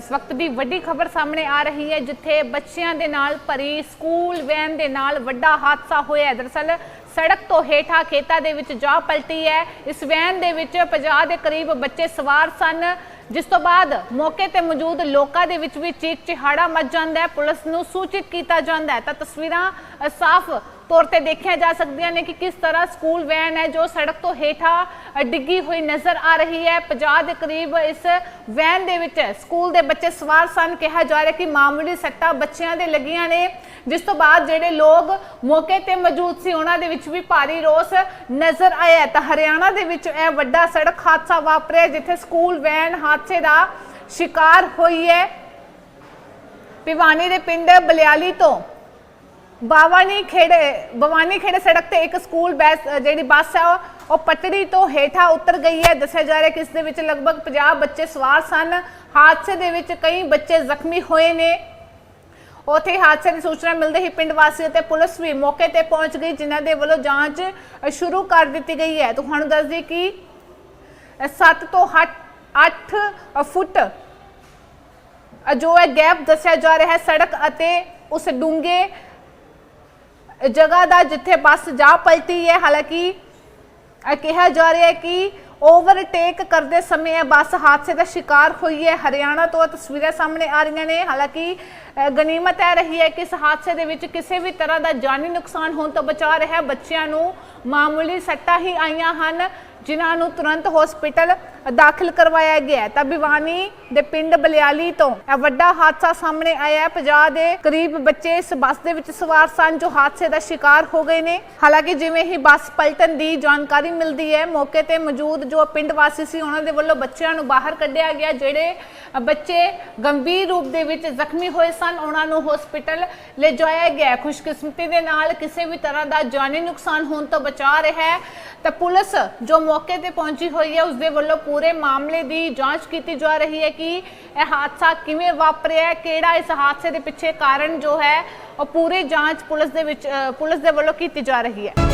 ਇਸ ਵਕਤ ਦੀ ਵੱਡੀ ਖਬਰ ਸਾਹਮਣੇ ਆ ਰਹੀ ਹੈ, ਜਿੱਥੇ ਬੱਚਿਆਂ ਦੇ ਨਾਲ ਭਰੀ ਸਕੂਲ ਵੈਨ ਦੇ ਨਾਲ ਵੱਡਾ ਹਾਦਸਾ ਹੋਇਆ ਹੈ। ਦਰਅਸਲ ਸੜਕ ਤੋਂ ਹੇਠਾਂ ਖੇਤਾਂ ਦੇ ਵਿੱਚ ਜਾ ਪਲਟੀ ਹੈ। ਇਸ ਵੈਨ ਦੇ ਵਿੱਚ 50 ਦੇ ਕਰੀਬ ਬੱਚੇ ਸਵਾਰ ਸਨ, ਜਿਸ ਤੋਂ ਬਾਅਦ ਮੌਕੇ ਤੇ ਮੌਜੂਦ ਲੋਕਾਂ ਦੇ ਵਿੱਚ ਵੀ ਚੀਕ ਚਿਹਾੜਾ ਮਚ ਜਾਂਦਾ ਹੈ। ਪੁਲਿਸ ਨੂੰ ਸੂਚਿਤ ਕੀਤਾ ਜਾਂਦਾ ਹੈ। ਤਾਂ ਤਸਵੀਰਾਂ ਸਾਫ਼ ਤੌਰ ਤੇ ਦੇਖਿਆ ਜਾ ਸਕਦੀਆਂ ਨੇ ਕਿ ਕਿਸ ਤਰ੍ਹਾਂ ਸਕੂਲ ਵੈਨ ਹੈ ਜੋ ਸੜਕ ਤੋਂ ਹੇਠਾਂ ਡਿੱਗੀ ਹੋਈ ਨਜ਼ਰ ਆ ਰਹੀ ਹੈ। 50 ਦੇ ਕਰੀਬ ਇਸ ਵੈਨ ਦੇ ਵਿੱਚ ਸਕੂਲ ਦੇ ਬੱਚੇ ਸਵਾਰ ਸਨ। ਕਿਹਾ ਜਾ ਰਿਹਾ ਕਿ ਮਾਮੂਲੀ ਸੱਟਾਂ ਬੱਚਿਆਂ ਦੇ ਲੱਗੀਆਂ ਨੇ, ਜਿਸ ਤੋਂ ਬਾਅਦ ਜਿਹੜੇ ਲੋਕ ਮੌਕੇ ਤੇ ਮੌਜੂਦ ਸੀ, ਉਹਨਾਂ ਦੇ ਵਿੱਚ ਵੀ ਭਾਰੀ ਰੋਸ ਨਜ਼ਰ ਆਇਆ ਤਾਂ ਹਰਿਆਣਾ ਦੇ ਵਿੱਚ ਇਹ ਵੱਡਾ ਸੜਕ ਹਾਦਸਾ ਵਾਪਰਿਆ, ਜਿੱਥੇ ਸਕੂਲ ਵੈਨ ਹਾਦਸੇ ਦਾ ਸ਼ਿਕਾਰ ਹੋਈ ਹੈ। ਭਿਵਾਨੀ ਦੇ ਪਿੰਡ ਬਲਿਆਲੀ ਤੋਂ ਬਾਵਾਨੀ ਖੇੜੇ ਭਵਾਨੀ ਖੇੜੇ ਸੜਕ ਤੇ ਇੱਕ ਸਕੂਲ ਬੱਸ ਜਿਹੜੀ ਬੱਸ ਹੈ ਉਹ- ਪਟੜੀ ਤੋਂ ਹੇਠਾਂ ਉਤਰ ਗਈ ਹੈ। ਦੱਸਿਆ ਜਾ ਰਿਹਾ ਕਿ ਇਸ ਦੇ ਵਿੱਚ ਲਗਭਗ 50 ਬੱਚੇ ਸਵਾਰ ਸਨ। ਹਾਦਸੇ ਦੇ ਵਿੱਚ ਕਈ ਬੱਚੇ ਜ਼ਖਮੀ ਹੋਏ ਨੇ। ਉਥੇ ਹਾਦਸੇ ਦੀ ਸੂਚਨਾ ਮਿਲਦੇ ਹੀ ਪਿੰਡ ਵਾਸੀ ਅਤੇ ਪੁਲਿਸ ਵੀ ਮੌਕੇ ਤੇ ਪਹੁੰਚ ਗਈ, ਜਿਨ੍ਹਾਂ ਦੇ ਵੱਲੋਂ ਜਾਂਚ ਸ਼ੁਰੂ ਕਰ ਦਿੱਤੀ ਗਈ ਹੈ। ਤੁਹਾਨੂੰ ਦੱਸ ਦਈਏ ਕਿ 7 ਤੋਂ 8 ਫੁੱਟ ਜੋ ਹੈ ਗੈਪ ਦੱਸਿਆ ਜਾ ਰਿਹਾ ਹੈ ਸੜਕ ਅਤੇ ਉਸ ਡੂੰਘੇ ਜਗ੍ਹਾ ਦਾ ਜਿੱਥੇ ਬੱਸ ਜਾ ਪਲਟੀ ਹੈ, ਹਾਲਾਂਕਿ ਕਿਹਾ ਜਾ ਰਿਹਾ ਹੈ ਕਿ ਓਵਰਟੇਕ ਕਰਦੇ ਸਮੇਂ ਇਹ ਬੱਸ ਹਾਦਸੇ ਦਾ ਸ਼ਿਕਾਰ ਹੋਈ ਹੈ। ਹਰਿਆਣਾ ਤੋਂ ਇਹ ਤਸਵੀਰਾਂ ਸਾਹਮਣੇ ਆ ਰਹੀਆਂ ਨੇ। ਹਾਲਾਂਕਿ ਗਨੀਮਤ ਇਹ ਰਹੀ ਹੈ ਕਿ ਇਸ ਹਾਦਸੇ ਦੇ ਵਿੱਚ ਕਿਸੇ ਵੀ ਤਰ੍ਹਾਂ ਦਾ ਜਾਨੀ ਨੁਕਸਾਨ ਹੋਣ ਤੋਂ ਬਚਾ ਰਿਹਾ ਬੱਚਿਆਂ ਨੂੰ ਮਾਮੂਲੀ ਸੱਟਾਂ ਹੀ ਆਈਆਂ ਹਨ, ਜਿਨ੍ਹਾਂ ਨੂੰ ਤੁਰੰਤ ਹਸਪੀਟਲ ਦਾਖਲ ਕਰਵਾਇਆ ਗਿਆ ਤਾਂ ਭਿਵਾਨੀ ਦੇ ਪਿੰਡ ਬਲਿਆਲੀ ਤੋਂ ਇਹ ਵੱਡਾ ਹਾਦਸਾ ਸਾਹਮਣੇ ਆਇਆ ਹੈ। 50 ਦੇ ਕਰੀਬ ਬੱਚੇ ਇਸ ਬੱਸ ਦੇ ਵਿੱਚ ਸਵਾਰ ਸਨ, ਜੋ ਹਾਦਸੇ ਦਾ ਸ਼ਿਕਾਰ ਹੋ ਗਏ ਨੇ। ਹਾਲਾਂਕਿ ਜਿਵੇਂ ਹੀ ਬੱਸ ਪਲਟਣ ਦੀ ਜਾਣਕਾਰੀ ਮਿਲਦੀ ਹੈ, ਮੌਕੇ ਤੇ ਮੌਜੂਦ ਜੋ ਪਿੰਡ ਵਾਸੀ ਸੀ, ਉਹਨਾਂ ਦੇ ਵੱਲੋਂ ਬੱਚਿਆਂ ਨੂੰ ਬਾਹਰ ਕੱਢਿਆ ਗਿਆ, ਜਿਹੜੇ ਬੱਚੇ ਗੰਭੀਰ ਰੂਪ ਦੇ ਵਿੱਚ ਜ਼ਖਮੀ ਹੋਏ ਸਨ, ਉਹਨਾਂ ਨੂੰ ਹਸਪੀਟਲ ਲੈ ਗਿਆ ਖੁਸ਼ਕਿਸਮਤੀ ਦੇ ਨਾਲ ਕਿਸੇ ਵੀ ਤਰ੍ਹਾਂ ਦਾ ਜਾਨੀ ਨੁਕਸਾਨ ਹੋਣ ਤੋਂ ਬਚਾ ਰਿਹਾ ਹੈ। ਤਾਂ ਪੁਲਿਸ ਜੋ ਮੌਕੇ ਤੇ ਪਹੁੰਚੀ ਹੋਈ ਹੈ, ਉਸ ਦੇ ਵੱਲੋਂ ਪੂਰੇ ਮਾਮਲੇ ਦੀ ਜਾਂਚ ਕੀਤੀ ਜਾ ਰਹੀ ਹੈ ਕਿ ਇਹ ਹਾਦਸਾ ਕਿਵੇਂ ਵਾਪਰਿਆ ਕਿਹੜਾ ਇਸ ਹਾਦਸੇ ਦੇ ਪਿੱਛੇ ਕਾਰਨ ਜੋ ਹੈ, ਉਹ ਪੂਰੀ ਜਾਂਚ ਪੁਲਿਸ ਦੇ ਵਿੱਚ ਪੁਲਿਸ ਦੇ ਵੱਲੋਂ ਕੀਤੀ ਜਾ ਰਹੀ ਹੈ।